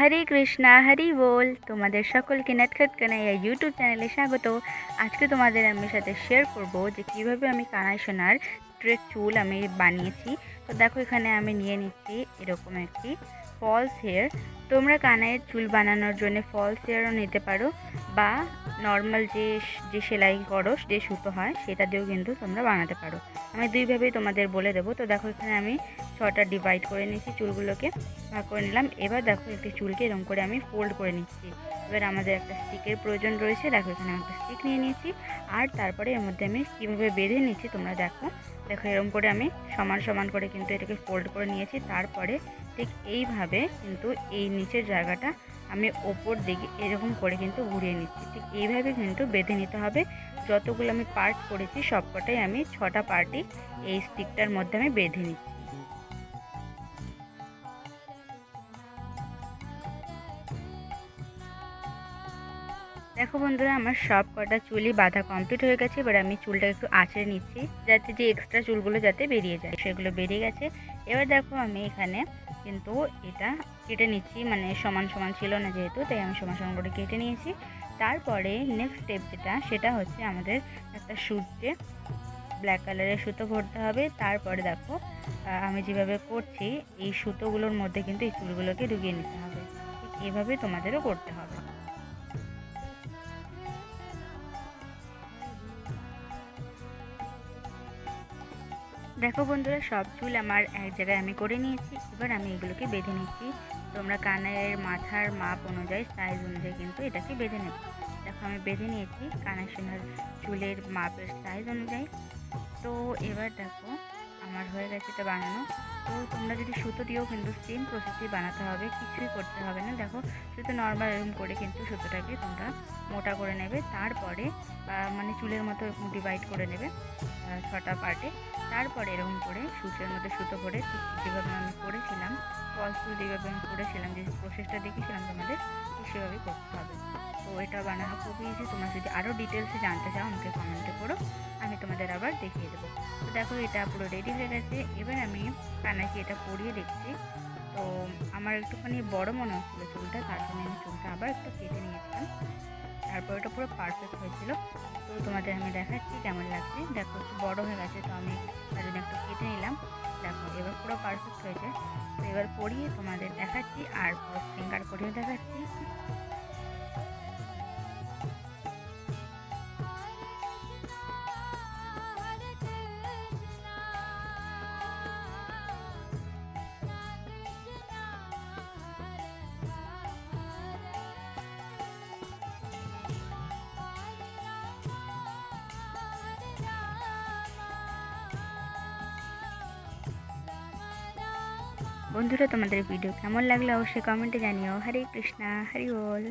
হরে কৃষ্ণা, হরি বল। তোমাদের সকলকে নেটখাট কানাইয়া ইউটিউব চ্যানেলে স্বাগত। আজকে তোমাদের আমি সাথে শেয়ার করব যে কীভাবে আমি কানাই সোনার স্ট্রেট চুল আমি বানিয়েছি। তো দেখো, এখানে আমি নিয়ে নিচ্ছি এরকম একটি ফলস হেয়ার তোমরা কানাইয়ের চুল বানানোর জন্য ফলস হেয়ারও নিতে পারো। বা নর্মাল যে যে সেলাই করো যে সুতো হয়, সেটা দিয়েও কিন্তু তোমরা বানাতে পারো। আমি দুইভাবেই তোমাদের বলে দেবো। তো দেখো, এখানে আমি ছটা ডিভাইড করে নিয়েছি চুলগুলোকে, ভাগ করে নিলাম। এবার দেখো, একটি চুলকে এরকম করে আমি ফোল্ড করে নিচ্ছি। এবার আমাদের একটা স্টিকের প্রয়োজন রয়েছে। দেখো, এখানে আমি একটা স্টিক নিয়ে নিয়েছি। আর তারপরে এর মধ্যে আমি কীভাবে বেঁধে নিচ্ছি তোমরা দেখো। দেখো, এরকম করে আমি সমান সমান করে কিন্তু এটাকে ফোল্ড করে নিয়েছি। তারপরে ঠিক এইভাবে কিন্তু এই নিচের জায়গাটা আমি ওপর দিকে এরকম করে কিন্তু ঘুরিয়ে নিচ্ছি। ঠিক এইভাবে কিন্তু বেঁধে নিতে হবে। যতগুলো আমি পার্ট করেছি, সবকটাই আমি ছটা পার্টই এই স্টিকটার মধ্যে আমি বেঁধে নিচ্ছি। দেখো বন্ধুরা, আমার সব কটা চুলই বাঁধা কমপ্লিট হয়ে গেছে। এবার আমি চুলটা একটু আঁচড়ে নিচ্ছি, যাতে যে এক্সট্রা চুলগুলো যাতে বেরিয়ে যায়, সেগুলো বেরিয়ে গেছে। এবার দেখো আমি এখানে কিন্তু এটা কেটে নিচ্ছি মানে সমান সমান ছিল না যেহেতু, তাই আমি সমান সমান করে কেটে নিয়েছি। তারপরে নেক্সট স্টেপ যেটা, সেটা হচ্ছে আমাদের একটা সুটে ব্ল্যাক কালারের সুতো ভরতে হবে। তারপরে দেখো আমি যেভাবে করছি, এই সুতোগুলোর মধ্যে কিন্তু এই চুলগুলোকে ঢুকিয়ে নিতে হবে। ঠিক এভাবে তোমাদেরও করতে হবে। দেখো বন্ধুরা, সব চুল আমার এক জায়গায় আমি করে নিয়েছি। এবার আমি এগুলোকে বেঁধে নিচ্ছি। তোমরা কানের মাথার মাপ অনুযায়ী সাইজ অনুযায়ী কিন্তু এটাকে বেঁধে নেবে। দেখো, আমি বেঁধে নিয়েছি কানের সোনার চুলের মাপের সাইজ অনুযায়ী। তো এবার দেখো আমার হয়ে গেছে এটা বানানো। তো তোমরা যদি সুতো দিয়েও কিন্তু সেম প্রসেসই বানাতে হবে, কিছুই করতে হবে না। দেখো শুধু নর্মাল এরকম করে কিন্তু সুতোটাকে তোমরা মোটা করে নেবে। তারপরে মানে চুলের মতো ডিভাইড করে নেবে ছটা পার্টে তারপরে এরকম করে সুচের মধ্যে সুতো করে যেভাবে আমি করেছিলাম ফলস ফুল যেভাবে আমি করেছিলাম, যে প্রসেসটা দেখেছিলাম তোমাদের সেভাবে করতে হবে। তো এটা বানানো খুবই ইজি তোমরা যদি আরও ডিটেলসে জানতে চাও, আমাকে কমেন্টে করো। আমি দেখিয়ে দেবো। তো দেখো, এটা পুরো রেডি হয়ে গেছে। এবার আমি কানাকে এটা পরিয়ে দেখছি। তো আমার একটুখানি বড় মনে হচ্ছিল চুলটা, তার জন্য আমি চুলটা আবার একটু কেটে নিয়েছিলাম। তারপর ওটা পুরো পারফেক্ট হয়েছিল। তো তোমাদের আমি দেখাচ্ছি কেমন লাগছে। দেখো, একটু বড়ো হয়ে গেছে, তো আমি তার জন্য একটু কেটে নিলাম। দেখো, এবার পুরো পারফেক্ট হয়েছে। তো এবার পরিয়ে তোমাদের দেখাচ্ছি, আর পুরো ফিঙ্গার করেও দেখাচ্ছি। বন্ধুরা তোমাদের ভিডিও কেমন লাগল অবশ্যই কমেন্টে জানিও। হরে কৃষ্ণা হরি বল।